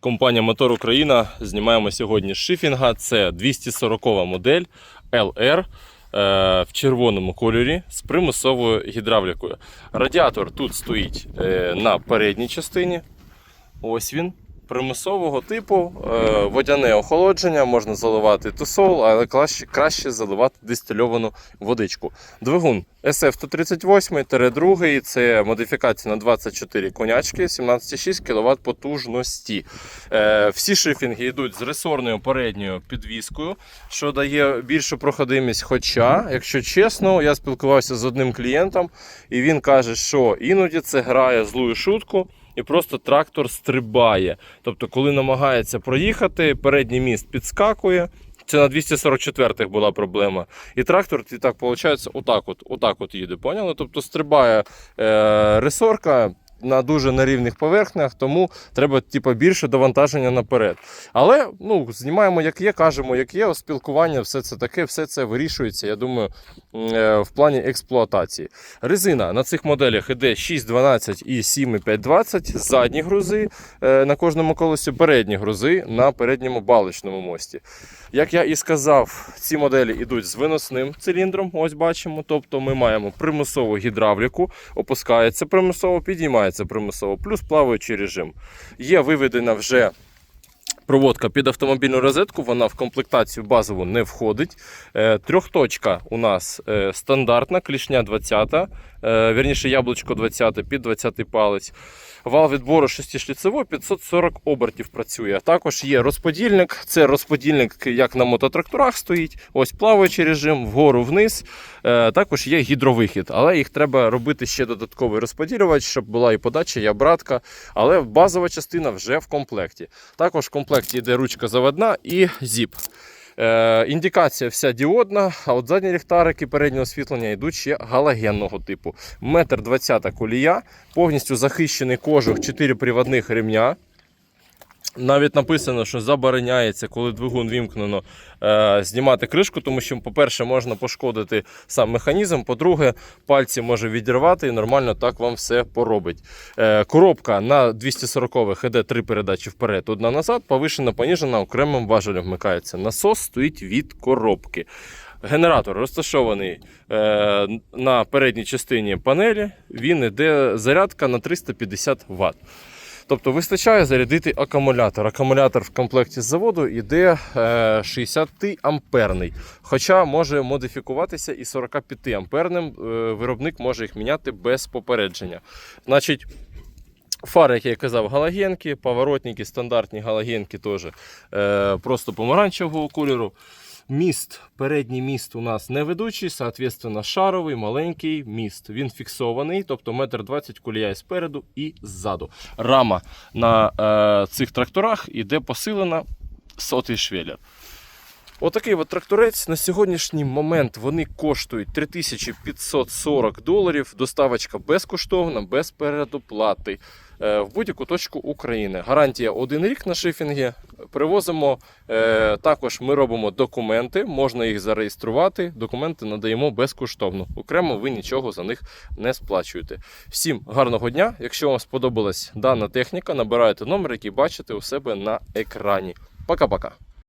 Компанія Мотор Україна знімаємо сьогодні з шифінга. Це 240 модель LR е, в червоному кольорі з примусовою гідравлікою. Радіатор тут стоїть е, на передній частині. Ось він. Примусового типу, е, водяне охолодження, можна заливати тусол, але краще, заливати дистильовану водичку. Двигун SF-138-2, це модифікація на 24 конячки, 17,6 кВт потужності. Е, всі шифінги йдуть з ресорною передньою підвіскою, що дає більшу проходимість. Хоча, якщо чесно, я спілкувався з одним клієнтом, і він каже, що іноді це грає злую шутку. І просто трактор стрибає. Тобто, коли намагається проїхати, передній міст підскакує. Це на 244-х була проблема. І трактор, і так виходить, отак от, отак от їде. Поняли? Тобто стрибає е, ресорка на дуже нерівних поверхнях, тому треба типу, більше довантаження наперед. Але ну, знімаємо як є, кажемо, як є, спілкування, все це таке, все це вирішується, я думаю, е, в плані експлуатації. Резина на цих моделях іде 6,12 і 7,520, задні грузи е, на кожному колесі, передні грузи на передньому балочному мості. Як я і сказав, ці моделі йдуть з виносним циліндром. Ось бачимо. Тобто ми маємо примусову гідравліку, опускається примусово, підіймається примусово, плюс плаваючий режим. Є виведена вже. Проводка під автомобільну розетку, вона в комплектацію базову не входить. Е, трьохточка у нас е, стандартна, клішня 20, е, вірніше яблучко 20 під 20 палець. Вал відбору шестишліцевий 540 обертів працює. Також є розподільник. Це розподільник, як на мототракторах стоїть. Ось плаваючий режим, вгору вниз. Також є гідровихід, але їх треба робити ще додатковий розподілювач, щоб була і подача, і обратка. Але базова частина вже в комплекті. Також в комплекті йде ручка заводна і зіп. Е, індикація вся діодна, а от задні ліхтарики переднього освітлення йдуть ще галогенного типу. Метр 20 колія, повністю захищений кожух 4 приводних ремня. Навіть написано, що забороняється, коли двигун вімкнено, е, знімати кришку, тому що, по-перше, можна пошкодити сам механізм. По-друге, пальці може відірвати і нормально так вам все поробить. Е, коробка на 240-х іде три передачі вперед, одна назад, повишена, поніжена, окремим важелем вмикається. Насос стоїть від коробки. Генератор розташований е, на передній частині панелі. Він іде зарядка на 350 Вт. Тобто вистачає зарядити акумулятор. Акумулятор в комплекті з заводу йде е, 60 амперний. Хоча може модифікуватися і 45 амперним. Е, виробник може їх міняти без попередження. Значить, Фари, як я казав, галогенки, поворотники, стандартні галогенки теж е, просто помаранчевого кольору. Міст, передній міст у нас не ведучий, соответственно, шаровий, маленький міст. Він фіксований, тобто метр двадцять колія спереду і ззаду. Рама на е, цих тракторах іде посилена сотий швеллер. Отакий от тракторець на сьогоднішній момент вони коштують 3540 доларів. Доставочка безкоштовна, без передоплати е, в будь-яку точку України. Гарантія один рік на шифінгі. Привозимо е, також. Ми робимо документи, можна їх зареєструвати. Документи надаємо безкоштовно. Окремо ви нічого за них не сплачуєте. Всім гарного дня! Якщо вам сподобалась дана техніка, набирайте номер, який бачите у себе на екрані. Пока-пока.